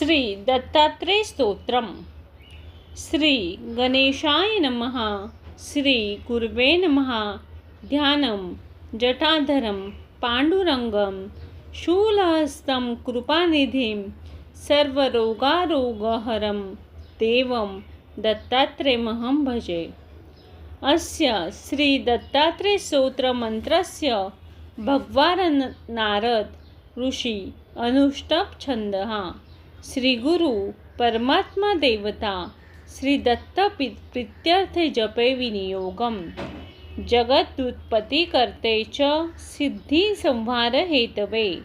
श्री दत्तात्रेय स्तोत्रम। श्री गणेशाय नमः। श्री गुर्वे नमः। ध्यानं जटाधरम पाण्डुरङ्गं शूलहस्तं कृपानिधिं सर्वरोगारोगहरं देवं दत्तात्रेयमहं भजे। अस्य श्रीदत्तात्रेयस्तोत्रमन्त्रस्य भगवान् नारद ऋषी अनुष्टप श्री गुरु परमात्मा देवता श्री दत्त प्रित्यर्थ जपे विनियोगम। जगदुत्पत्ती करते च सिद्धी संहार हेतवे।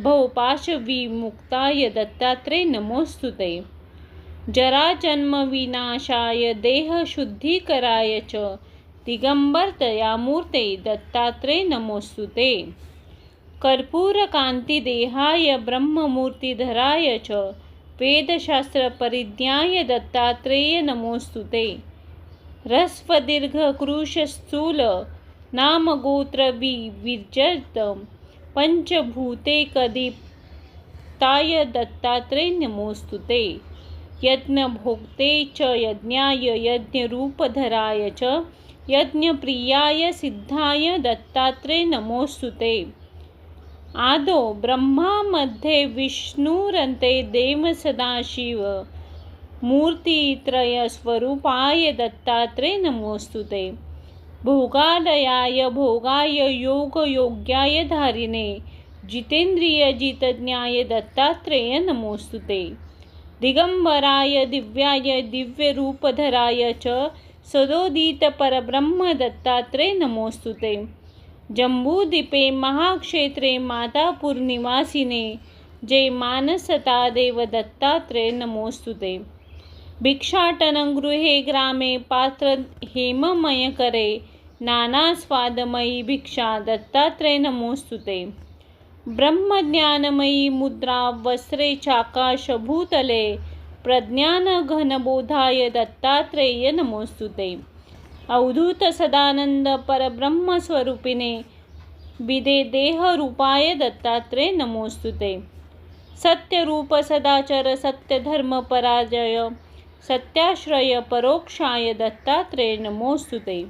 भवपाश विमुक्ताय दत्तात्रे नमोस्तुते। जराजन्म विनाशाय देह शुद्धीकराय च। दिगंबर तयामूर्ते दत्तात्रे नमोस्तुते। कर्पूरकान्तिदेहाय ब्रह्ममूर्तिधराय च वेदशास्त्रपरिज्ञाय दत्तात्रेय नमोऽस्तु ते। ह्रस्वदीर्घकृशस्थूल पञ्चभूते पञ्चभूतेकदीप्ताय दत्तात्रेय नमोऽस्तु ते। यज्ञभोक्ते च यज्ञाय यज्ञरूपधराय च यज्ञप्रियाय सिद्धाय दत्तात्रेय नमोऽस्तु ते। आदो ब्रह्मामध्ये विष्णुरन्ते देव सदाशिव मूर्तित्रयस्वरूपाय दत्तात्रे नमोऽस्तु ते भोगालयाय भोगाय योगयोग्याय धारिणे। जितेन्द्रियजितज्ञाय दत्तात्रेय नमोऽस्तु ते दिगंबराय दिव्याय दिव्यरूपधराय च सदोदितपरब्रह्मदत्तात्रे नमोऽस्तु ते जम्बूदीपे महाक्षेत्रे मातापूरनिवासिने जे मानसता देव दत्तात्रेय नमोस्तुते भिक्षाटनगृहे ग्रामे पात्र हेममयकरे नानास्वादमयी भिक्षा दत्तात्रेय नमोस्तुते ब्रह्मज्ञानमयी मुद्रा वस्त्रे चाकाशभूतले प्रज्ञानघनबोधाय दत्तात्रेय नमोस्तुते अवधूत सदानंद परब्रह्मस्वरूपिणे बिदे देहरूपाय रूपाय दत्तात्रे नमोस्तुते. सत्यरूप सदाचर सत्यधर्म पराजय. सत्याश्रय परोक्षाय दत्तात्रे नमोस्तुते.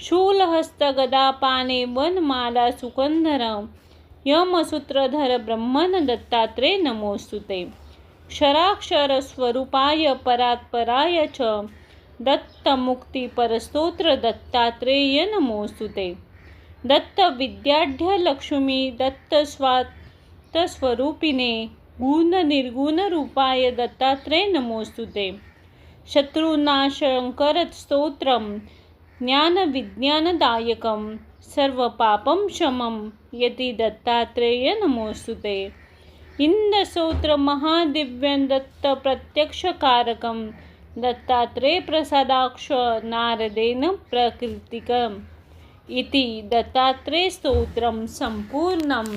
शूलहस्त गदापाने वनमाला सुकंधर यमसूत्रधर ब्रह्मन दत्तात्रे नमोस्तुते. क्षराक्षरस्वरूपाय परात्पराय च. दत्तमुक्तिपरस्तोत्र दत्तात्रेय नमोऽस्तु ते। दत्तविद्याढ्यलक्ष्मी दत्तस्वात्तस्वरूपिणे गुणनिर्गुणरूपाय दत्तात्रेय नमोस्तुते शत्रुनाशङ्करस्तोत्रं ज्ञानविज्ञानदायकं सर्वपापं शमं यति दत्तात्रेय नमोस्तुते इन्दस्तोत्रमहादिव्यं दत्तप्रत्यक्षकारकं दत्तात्रेयप्रसादाक्ष नारदेन प्रकृतिकम् इति दत्तात्रेयस्तोत्रं सम्पूर्णम्